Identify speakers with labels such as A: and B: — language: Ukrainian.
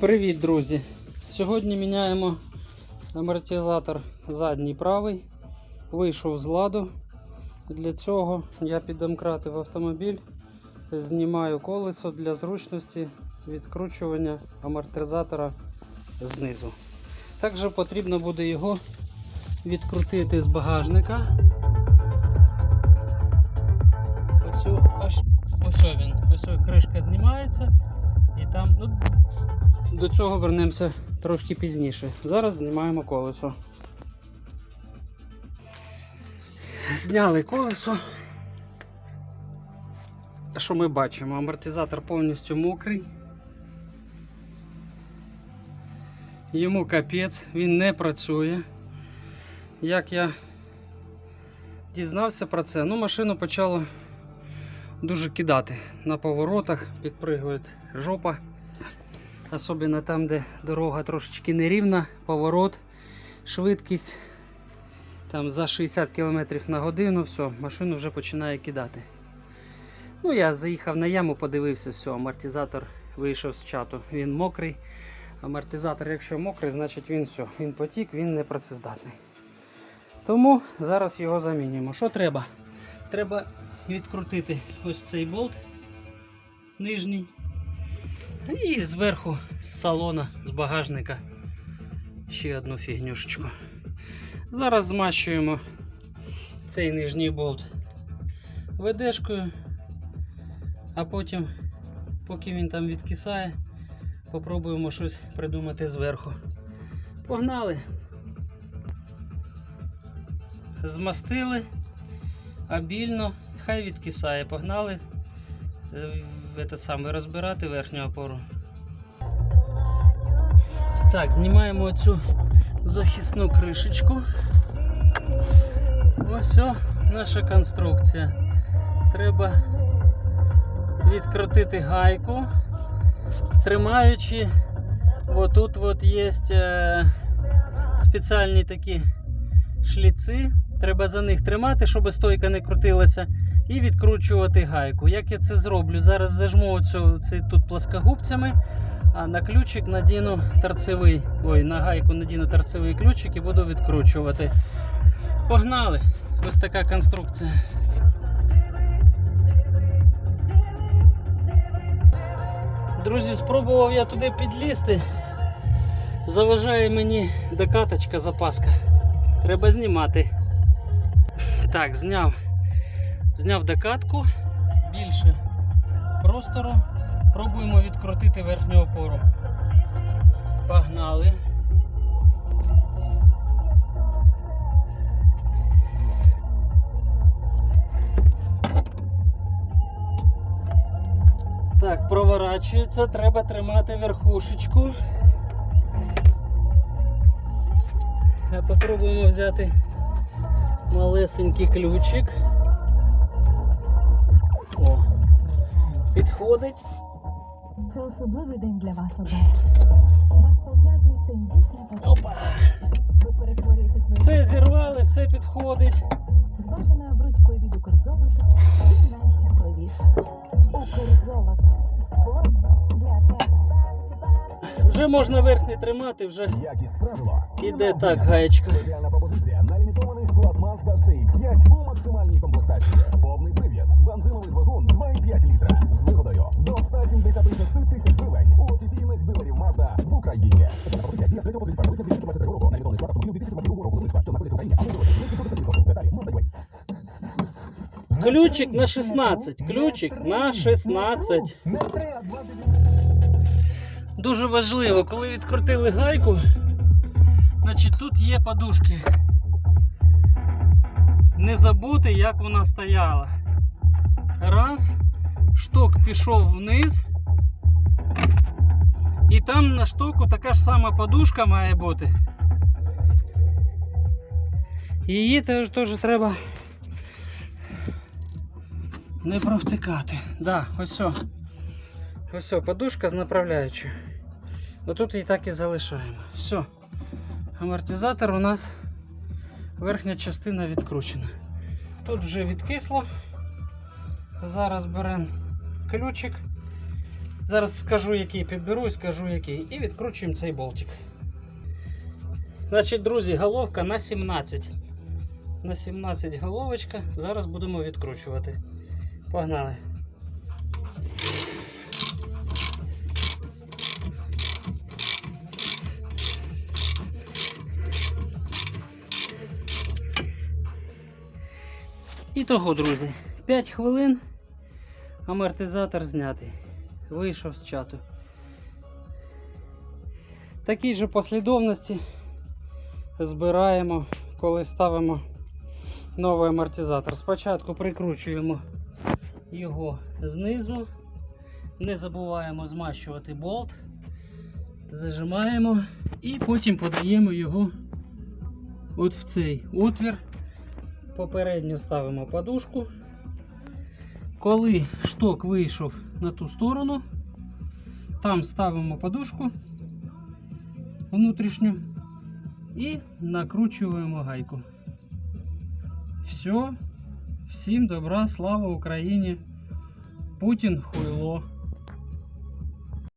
A: Привіт, друзі! Сьогодні міняємо амортизатор задній правий. Вийшов з ладу. Для цього я підемкратив автомобіль, знімаю колесо для зручності відкручування амортизатора знизу. Також потрібно буде його відкрутити з багажника. Ось ось він. Ось кришка знімається. І там, ну, до цього вернемося трошки пізніше. Зараз знімаємо колесо. Зняли колесо. Що ми бачимо? Амортизатор повністю мокрий. Йому капець, він не працює. Як я дізнався про це, ну машину почало дуже кидати на поворотах, підпригує жопа. Особливо там, де дорога трошечки нерівна, поворот, швидкість. Там за 60 км на годину, все, машину вже починає кидати. Ну, я заїхав на яму, подивився, все, амортизатор вийшов з чату. Він мокрий. Амортизатор, якщо мокрий, значить він все, він потік, він не працездатний. Тому зараз його замінюємо. Що треба? Треба відкрутити ось цей болт нижній. І зверху з салона, з багажника ще одну фігнюшечку. Зараз змащуємо цей нижній болт ведешкою, а потім, поки він там відкисає, попробуємо щось придумати зверху. Погнали! Змастили обільно, хай відкисає. Погнали этот самий, розбирати верхню опору. Так, знімаємо оцю захисну кришечку. Ось наша конструкція. Треба відкрутити гайку, тримаючи, отут от є е, спеціальні такі шліци. Треба за них тримати, щоб стойка не крутилася, і відкручувати гайку. Як я це зроблю? Зараз зажму оцю, це тут плоскогубцями, а на ключик надіну торцевий. Ой, на гайку надіну торцевий ключик і буду відкручувати. Погнали! Ось така конструкція. Друзі, спробував я туди підлізти. Заважає мені докаточка запаска. Треба знімати. Так, зняв. Зняв докатку. Більше простору. Пробуємо відкрутити верхню опору. Погнали. Так, проворачується, треба тримати верхушечку. Попробуємо взяти малесенький ключик. О, підходить.
B: Це особливий день для вас, Одеса. Вас пов'язує тендітна.
A: Опа!
B: Ви перетворюєте свої
A: Все зірвали, все підходить.
B: зваженою обручкою від Укрзолота і найщасливіше. Укрзолото. Просто для тебе.
A: Вже можна верхній тримати, вже
C: правило.
A: іде так гаєчка.
C: Пропозиція на
A: Ключик на 16. Ключик на 16.
C: Не 3, а 20
A: Дуже важливо, коли відкрутили гайку, значить тут є подушки. Не забути, як вона стояла. Раз, шток пішов вниз. І там на штоку така ж сама подушка має бути. Її теж, теж треба не провтикати. Да, ось. Ось подушка з направляючою. Отут її так і залишаємо. Все. Амортизатор у нас верхня частина відкручена. Тут вже відкисло. Зараз беремо ключик Зараз скажу, який підберу і скажу який. І відкручуємо цей болтик. Значить, друзі, головка на 17. На 17 головочка. Зараз будемо відкручувати. Погнали. І того, друзі, 5 хвилин амортизатор знятий. Вийшов з чату. Такій же послідовності збираємо, коли ставимо новий амортизатор. Спочатку прикручуємо його знизу, не забуваємо змащувати болт, зажимаємо і потім подаємо його от в цей отвір. Попередньо ставимо подушку. Коли шток вийшов на ту сторону, там ставимо подушку внутрішню і накручуємо гайку. Все. Всім добра, слава Україні. Путін хуйло.